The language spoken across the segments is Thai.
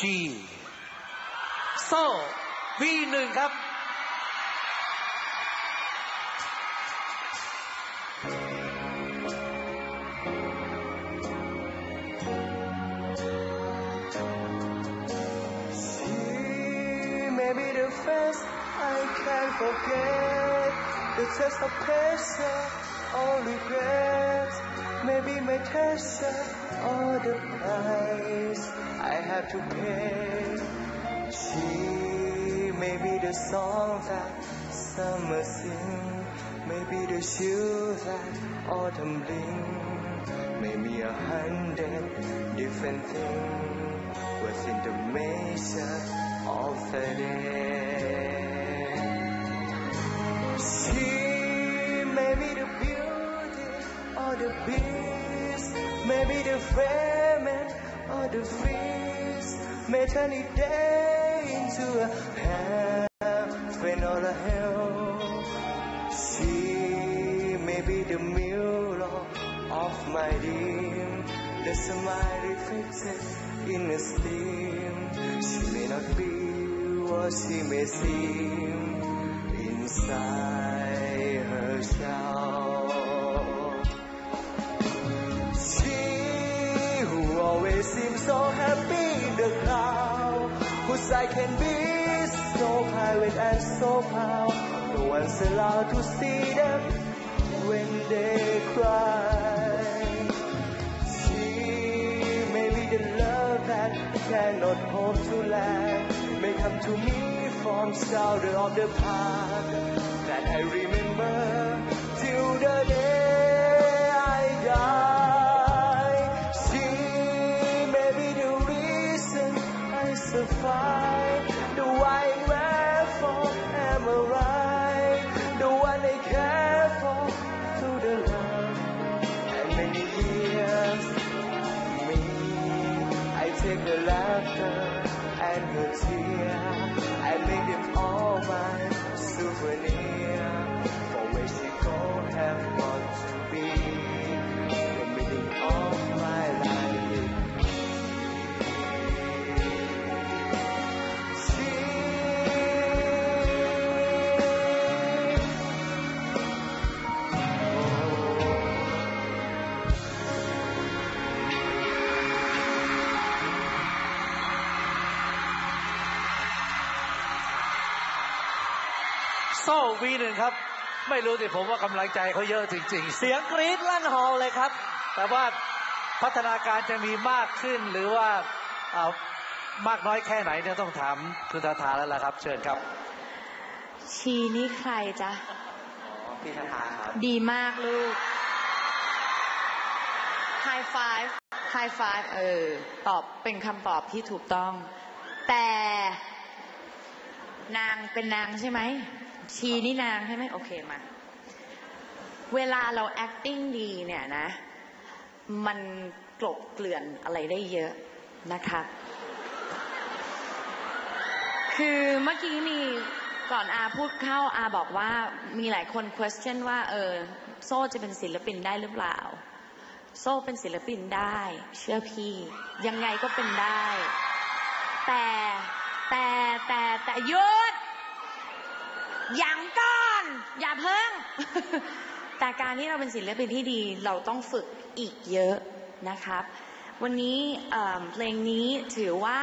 ชีโซ่วีหนึ่งครับ Maybe my treasure or the price I have to pay. She may be the song that summer sings, Maybe the shoe that autumn bring. Maybe a hundred different things within the measure of the day. She the beast, maybe the famine or the feast, may turn it day into a heaven or a hell. She may be the mirror of my dream, the smile reflected in a steam. She may not be what she may seem inside her seems so happy the crowd, whose I can be so private and so proud. No one's allowed to see them when they cry. She may be the love that cannot hope to last, may come to me from shoulder of the past that I remember till the day I die. pressure. โซ่วีหนึ่งครับ ไม่รู้ดิผมว่ากำลังใจเขาเยอะจริง ๆ เสียงกรี๊ดลั่นฮอลเลยครับ แต่ว่าพัฒนาการจะมีมากขึ้นหรือว่าเอามากน้อยแค่ไหนเนี่ยต้องถามคุณทาทาแล้วล่ะครับ เชิญครับ ชีนี่ใครจ๊ะพี่ทาทาครับ ดีมากลูก High five High five เออ ตอบเป็นคำตอบที่ถูกต้อง แต่นางเป็นนางใช่ไหม ชีนี่นางใช่ไหมโอเคมา เวลาเรา acting ดีเนี่ยนะ มันกลบเกลื่อนอะไรได้เยอะนะคะ คือเมื่อกี้มีก่อนอาพูดเข้าอาบอกว่ามีหลายคน question ว่า เออ โซ่จะเป็นศิลปินได้หรือเปล่า โซ่เป็นศิลปินได้ เชื่อพี่ ยังไงก็เป็นได้ แต่แต่แต่แต่ยุด อย่างก่อน อย่าเพิ่ง แต่การที่เราเป็นศิลปินที่ดีเราต้องฝึกอีกเยอะนะครับ วันนี้เพลงนี้ถือว่า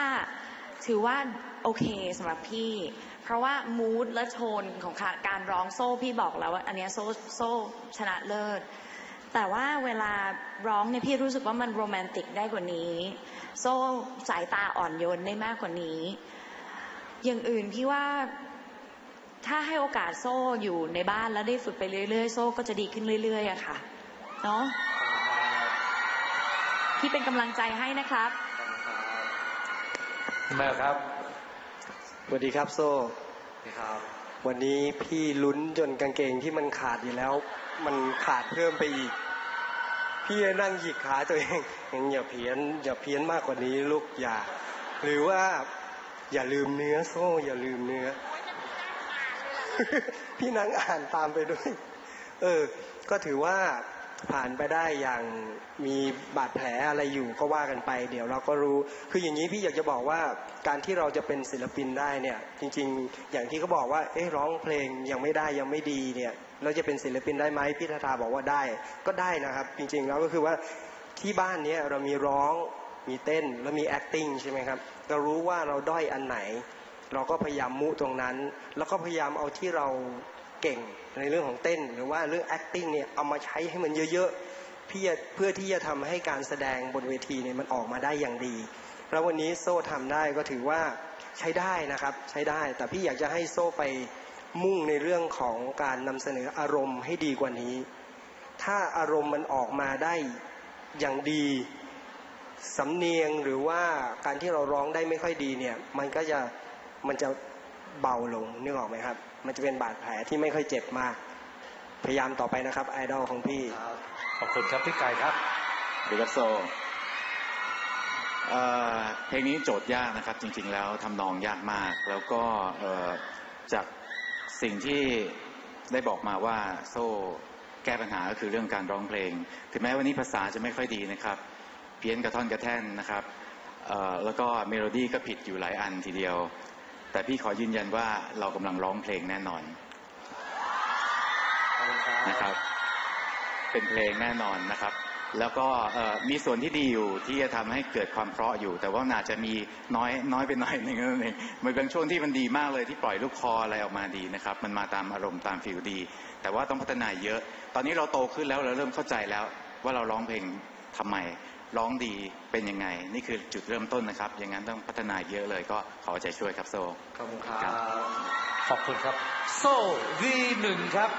ถือว่าโอเคสำหรับพี่ เพราะว่ามูดและโทนของการร้องโซ่พี่บอกแล้วว่าอันนี้โซ่โซ่ชนะเลิศแต่ว่าเวลาร้องเนี่ยพี่รู้สึกว่ามันโรแมนติกได้กว่านี้ โซ่สายตาอ่อนโยนได้มากกว่านี้ อย่างอื่นพี่ว่า ถ้าให้โอกาสโซ่อยู่ในบ้านแล้วได้ฝึกไปเรื่อยๆ โซ่ก็จะดีขึ้นเรื่อยๆอะค่ะ เนาะพี่เป็นกำลังใจให้นะครับแม่ครับสวัสดีครับโซ่ครับ วันนี้พี่ลุ้นจนกางเกงที่มันขาดอยู่แล้ว มันขาดเพิ่มไปอีก พี่นั่งหยิกขาตัวเองงั้นอย่าเพี้ยนอย่าเพี้ยนมากกว่านี้ลูกอย่า หรือว่า อย่าลืมเนื้อโซ่ อย่าลืมเนื้อ พี่นั่งอ่านตามไปด้วย เออ ก็ถือว่าผ่านไปได้อย่างมีบาดแผลอะไรอยู่ก็ว่ากันไป เดี๋ยวเราก็รู้ คืออย่างนี้พี่อยากจะบอกว่าการที่เราจะเป็นศิลปินได้เนี่ย จริง ๆ อย่างที่เขาบอกว่า เอ๊ะร้องเพลงยังไม่ได้ยังไม่ดีเนี่ย เราจะเป็นศิลปินได้ไหมพี่ทาทาบอกว่าได้ก็ได้นะครับ จริงๆแล้วก็คือว่าที่บ้านเนี้ยเรามีร้องมีเต้นแล้วมี acting ใช่ไหมครับ เรารู้ว่าเราด้อยอันไหน เราก็พยายามมุตรงนั้น แล้วก็พยายามเอาที่เราเก่งในเรื่องของเต้น หรือว่าเรื่อง acting เนี่ยเอามาใช้ให้มันเยอะๆพี่จะเพื่อที่จะทำให้การแสดงบนเวทีเนี่ยมันออกมาได้อย่างดี แล้ววันนี้โซ่ทำได้ก็ถือว่าใช้ได้นะครับใช้ได้ แต่พี่อยากจะให้โซ่ไปมุ่งในเรื่องของการนำเสนออารมณ์ให้ดีกว่านี้ ถ้าอารมณ์มันออกมาได้อย่างดีสำเนียงหรือว่าการที่เราร้องได้ไม่ค่อยดีเนี่ย มันก็จะ มันจะเบาลงนึกออกไหมครับ มันจะเป็นบาดแผลที่ไม่ค่อยเจ็บมาก พยายามต่อไปนะครับไอดอลของพี่ ขอบคุณครับพี่ไก่ครับดีครับโซเอ่อเพลงนี้โจทย์ยากนะครับ จริง ๆ แล้วทำนองยากมาก แล้วก็เอ่อจากสิ่งที่ได้บอกมาว่าโซ่แก้ปัญหาก็คือเรื่องการร้องเพลง ถึงแม้วันนี้ภาษาจะไม่ค่อยดีนะครับ เพี้ยนกระท่อนกระแท่นนะครับเอ่อแล้วก็เมโลดี้ก็ผิดอยู่หลายอันทีเดียว แต่พี่ขอยืนยันว่าเรากำลังร้องเพลงแน่นอนนะครับ เป็นเพลงแน่นอนนะครับ แล้วก็เอ่อมีส่วนที่ดีอยู่ที่จะทำให้เกิดความเพราะอยู่ แต่ว่าน่าจะมีน้อยน้อยไปหน่อยหนึงนั่นเองมันเป็นช่วงที่มันดีมากเลยที่ปล่อยลูกคออะไรออกมาดีนะครับ มันมาตามอารมณ์ตามฟิลดี แต่ว่าต้องพัฒนาเยอะ ตอนนี้เราโตขึ้นแล้วเราเริ่มเข้าใจแล้วว่าเราร้องเพลงทำไม ร้องดีเป็นยังไง นี่คือจุดเริ่มต้นนะครับ อย่างนั้นต้องพัฒนาเยอะเลยก็ขอใจช่วยครับโซขอบคุณครับครับขอบคุณครับ โซ่ V1 ครับ